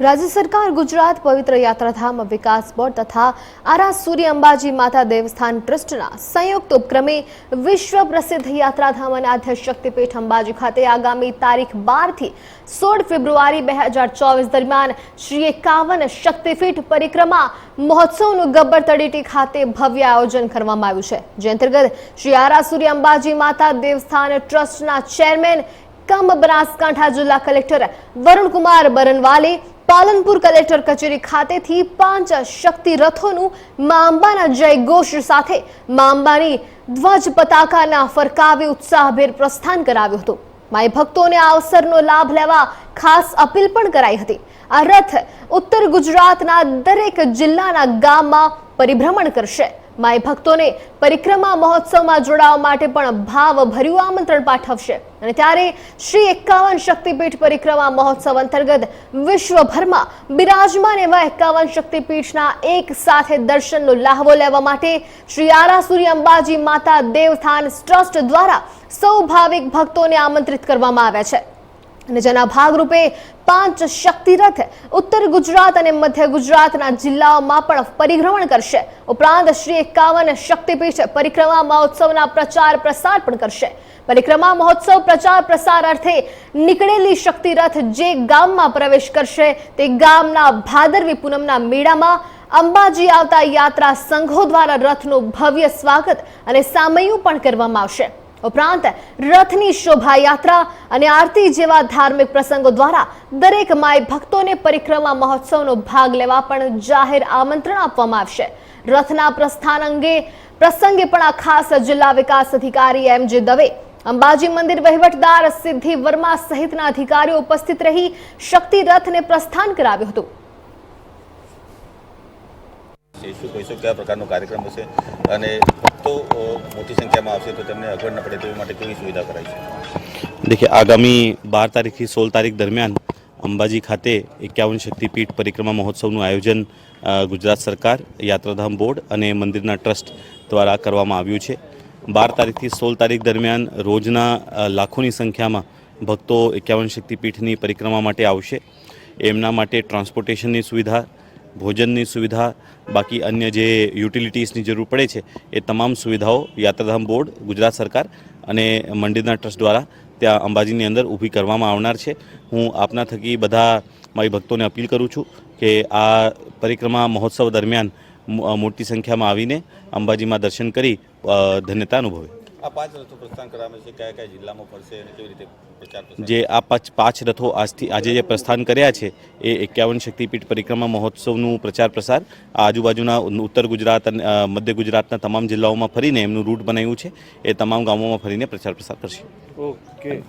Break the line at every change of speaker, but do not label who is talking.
રાજ્ય સરકાર ગુજરાત પવિત્ર યાત્રાધામ, વિકાસ બોર્ડ તથા આરાસુરી અંબાજી માતા દેવસ્થાન ટ્રસ્ટના સંયુક્ત ઉપક્રમે વિશ્વ પ્રસિદ્ધ યાત્રાધામ અને આદ્ય શક્તિપીઠ અંબાજી ખાતે આગામી તારીખ બારથી સોળ ફેબ્રુઆરી બે હજાર ચોવીસ દરમિયાન શ્રી એકાવન શક્તિપીઠ પરિક્રમા મહોત્સવનું ગબ્બર તળેટી ખાતે ભવ્ય આયોજન કરવામાં આવ્યું છે. જે અંતર્ગત શ્રી આરાસુરી અંબાજી માતા દેવસ્થાન ટ્રસ્ટના ચેરમેન, કમ બનાસકાંઠા જિલ્લા કલેક્ટર વરુણકુમાર બરનવાલે પાલનપુર કલેક્ટર કચેરી ખાતેથી પાંચ શક્તિ રથોનું મા અંબાના સાથે મા ધ્વજ પતાકાના ફરકાવી ઉત્સાહભેર પ્રસ્થાન કરાવ્યું હતું. માય ભક્તોને આ અવસરનો લાભ લેવા ખાસ અપીલ પણ કરાઈ હતી. આ રથ ઉત્તર ગુજરાતના દરેક જિલ્લાના ગામમાં પરિભ્રમણ કરશે. માય ભક્તોને પરિક્રમા મહોત્સવમાં જોડાવા માટે પણ ભાવભર્યું આમંત્રણ પાઠવશે. અને ત્યારે શ્રી એકાવન શક્તિપીઠ પરિક્રમા મહોત્સવ અંતર્ગત વિશ્વભરમાં બિરાજમાન એવા એકાવન શક્તિપીઠના એક સાથે દર્શનનો લાહવો લેવા માટે શ્રી આરાસુરી અંબાજી માતા દેવસ્થાન ટ્રસ્ટ દ્વારા સૌ ભાવિક ભક્તોને આમંત્રિત કરવામાં આવ્યા છે. અને જેના ભાગરૂપે પાંચ શક્તિરથ ઉત્તર ગુજરાત અને મધ્ય ગુજરાતના જિલ્લાઓમાં પણ પરિભ્રમણ કરશે. ઉપરાંત શ્રી એકાવન શક્તિપીઠ પરિક્રમા મહોત્સવના પ્રચાર પ્રસાર પણ કરશે. પરિક્રમા મહોત્સવ પ્રચાર પ્રસાર અર્થે નીકળેલી શક્તિરથ જે ગામમાં પ્રવેશ કરશે તે ગામના ભાદરવી પૂનમના મેળામાં અંબાજી આવતા યાત્રા સંઘો દ્વારા રથનું ભવ્ય સ્વાગત અને સામયું પણ કરવામાં આવશે. ઉપરાંત રથની શોભાયાત્રા અને આરતી જેવા ધાર્મિક પ્રસંગો દ્વારા દરેક માય ભક્તોને પરિક્રમા મહોત્સવનો ભાગ લેવા પણ જાહેર આમંત્રણ આપવામાં આવશે. રથના પ્રસ્થાન અંગે પ્રસંગે પણ આ ખાસ જિલ્લા વિકાસ અધિકારી એમ જે દવે, અંબાજી મંદિર વહીવટદાર સિદ્ધિ વર્મા સહિતના અધિકારીઓ ઉપસ્થિત રહી શક્તિ રથને પ્રસ્થાન કરાવ્યું હતું.
શું કહીશું કયા પ્રકારનો કાર્યક્રમ હશે અને ભક્તો મોટી સંખ્યામાં આવશે તો તેમને અગવડ ન પડે તેવી માટે કેવી સુવિધા કરાઈ છે?
દેખે, આગામી બાર તારીખથી સોળ તારીખ દરમિયાન અંબાજી ખાતે એકાવન શક્તિપીઠ પરિક્રમા મહોત્સવનું આયોજન ગુજરાત સરકાર, યાત્રાધામ બોર્ડ અને મંદિરના ટ્રસ્ટ દ્વારા કરવામાં આવ્યું છે. બાર તારીખથી સોળ તારીખ દરમિયાન રોજના લાખોની સંખ્યામાં ભક્તો એકાવન શક્તિપીઠની પરિક્રમા માટે આવશે. એમના માટે ટ્રાન્સપોર્ટેશનની સુવિધા ભોજનની સુવિધા, બાકી અન્ય જે યુટિલિટીઝની જરૂર પડે છે, એ તમામ સુવિધાઓ યાત્રાધામ બોર્ડ, ગુજરાત સરકાર અને મંદિરના ટ્રસ્ટ દ્વારા ત્યાં અંબાજીની અંદર ઊભી કરવામાં આવનાર છે. હું આપના થકી બધા મારી ભક્તોને અપીલ કરું છું કે આ પરિક્રમા મહોત્સવ દરમિયાન મોટી સંખ્યામાં આવીને અંબાજીમાં દર્શન કરી ધન્યતા અનુભવે.
આ પાંચ રથો પ્રસ્થાન કરાવે છે કયા કયા જિલ્લામાં પડશે અને કેવી રીતે પ્રચાર
જે આ પાંચ પાંચ રથો આજથી આજે જે પ્રસ્થાન કર્યા છે એ એકાવન શક્તિપીઠ પરિક્રમા મહોત્સવનું પ્રચાર પ્રસાર આ આજુબાજુના ઉત્તર ગુજરાત અને મધ્ય ગુજરાતના તમામ જિલ્લાઓમાં ફરીને એમનું રૂટ બનાવ્યું છે એ તમામ ગામોમાં ફરીને પ્રચાર પ્રસાર કરશે.
ઓકે.